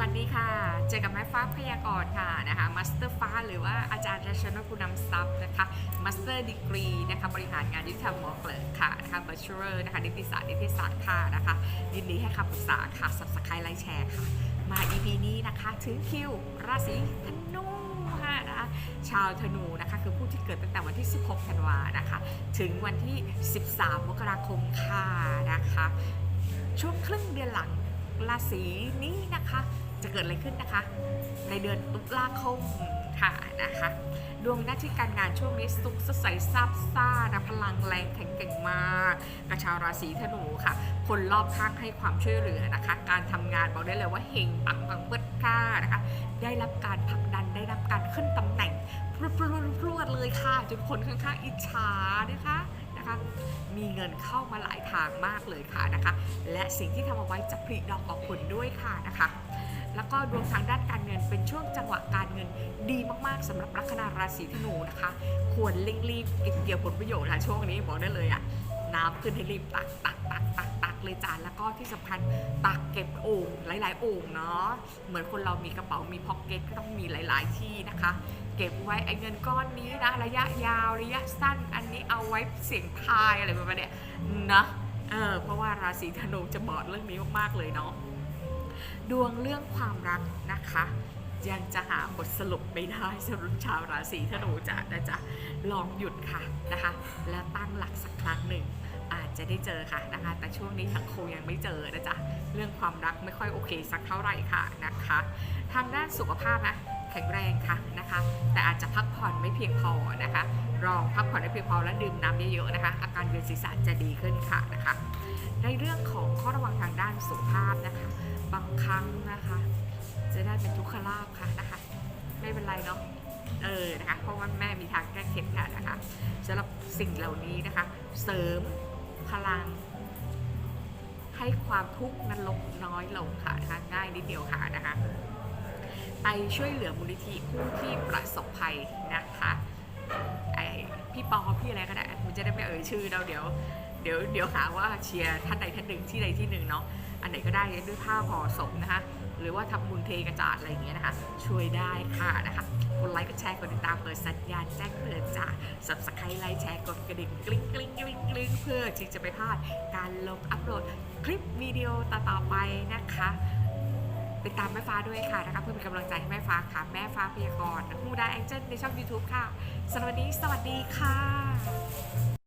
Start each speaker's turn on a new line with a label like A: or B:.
A: วัสดีค่ะ เจอกับแม่ฟ้าพยากรณ์ค่ะนะคะมาสเตอร์ฟ้าหรือว่าอาจารย์รัชนกุณนำทรัพย์นะคะมาสเตอร์ดีกรีนะคะบริหารงานยุติธรรมมอเกลค่ะนะคะบัชเชอร์นะคะนิติศาสตร์นิติศาสตร์ค่ะนะคะยินดีให้คำปรึกษาค่ะสับสไครไลค์แชร์ค่ะ มา EP นี้นะคะถึงคิว ราศีธนูค่ะนะคะชาวธนูนะคะคือผู้ที่เกิดตั้งแต่วันที่ 16 ธันวานะคะถึงวันที่ 13 มกราคมค่ะนะคะช่วงครึ่งเดือนหลังราศีนี้นะคะ จะเกิดอะไรขึ้นนะคะ ในเดือนตุลาคมค่ะนะคะดวงหน้าที่การงานช่วงนี้สุขสดใสซาบซ่านะพลังแรงแข็งแกร่งมากกระชาวราศีธนูค่ะ คนรอบข้างให้ความช่วยเหลือนะคะ การทำงานบอกได้เลยว่าเฮงปังปังเปิดค่านะคะ ได้รับการผลักดันได้รับการขึ้นตำแหน่งพรวดพรวดพรวดเลยค่ะจนคนข้างๆอิจฉานะคะนะคะ มีเงินเข้ามาหลายทางมากเลยค่ะนะคะ และสิ่งที่ทำเอาไว้จะผลิดอกออกผลด้วยค่ะนะคะ แล้วก็ดวงทางด้านการเงินเป็นช่วงจังหวะการเงินดีมากๆสำหรับลัคนาราศีธนูนะคะ ควรเร่งรีบเก็บเกี่ยวผลประโยชน์ค่ะช่วงนี้บอกได้เลยอะน้ำขึ้นให้รีบตักตักตัก เลยจ้าแล้วก็ที่สำคัญตักเก็บโอ่งหลาย ๆ โอ่งเนาะเหมือนคนเรามีกระเป๋ามีพ็อกเก็ตก็ต้องมีหลาย ๆ ที่นะคะ เก็บไว้ไอ้เงินก้อนนี้นะระยะยาวระยะสั้น อันนี้เอาไว้เสี่ยงทายอะไรประมาณเนี้ยนะเออเพราะว่าราศีธนูจะบอดเรื่องนี้มาก ๆ เลยเนาะดวงเรื่องความรักนะคะยังจะหาบทสรุปไม่ได้สำหรับชาวราศีธนูจะนะจ๊ะลองหยุดค่ะนะคะ แล้วตั้งหลักสักครั้งหนึ่ง อาจจะได้เจอค่ะนะคะ แต่ช่วงนี้ทั้งคู่ยังไม่เจอนะจ๊ะเรื่องความรักไม่ค่อยโอเคสักเท่าไหร่ค่ะนะคะ ทางด้านสุขภาพนะแข็งแรงค่ะนะคะ แต่อาจจะพักผ่อนไม่เพียงพอนะคะลองพักผ่อนให้เพียงพอและดื่มน้ำเยอะๆนะคะ อาการเวียนศีรษะจะดีขึ้นค่ะนะคะ ในเรื่องของข้อระวังทางด้านสุขภาพนะคะ บางครั้งนะคะ จะได้เป็นทุกขลาภค่ะนะคะ ไม่เป็นไรเนาะเออนะคะเพราะว่าแม่มีทางแก้เคล็ดค่ะนะคะสำหรับสิ่งเหล่านี้นะคะ เสริม พลัง ให้ความทุกข์นั้นลดน้อยลงค่ะนะคะง่ายนิดเดียวค่ะนะคะ ไปช่วยเหลือมูลนิธิผู้ที่ประสบภัยนะคะไอพี่ปอพี่อะไรก็ได้คุณจะได้ไม่เอ่ยชื่อเราเดี๋ยว ดี๋ยวเดี๋ยวหาว่าเชียร์ท่านใดท่านหนึ่งที่ใดที่หนึ่งเนาะอันไหนก็ได้ด้วยผ้าห่อศพนะคะ หรือว่าทำบุญเทกระจาดอะไรอย่างเงี้ยนะคะ ช่วยได้ค่ะนะคะกดไลค์กดแชร์กดติดตามเปิดสัญญาณแจ้งเตือนจ้า subscribe ไลค์แชร์กดกระดิ่งกลิ้งกลิ้งกลิ้งกลิ้งเพื่อที่จะไม่พลาดการลงอัปโหลดคลิปวิดีโอต่อๆไปนะคะติดตามแม่ฟ้าด้วยค่ะนะคะเพื่อเป็นกำลังใจให้แม่ฟ้าค่ะ แม่ฟ้าพยากรณ์ฮูดาแองเจิลในช่อง YouTube ค่ะสำหรับวันนี้สวัสดีค่ะ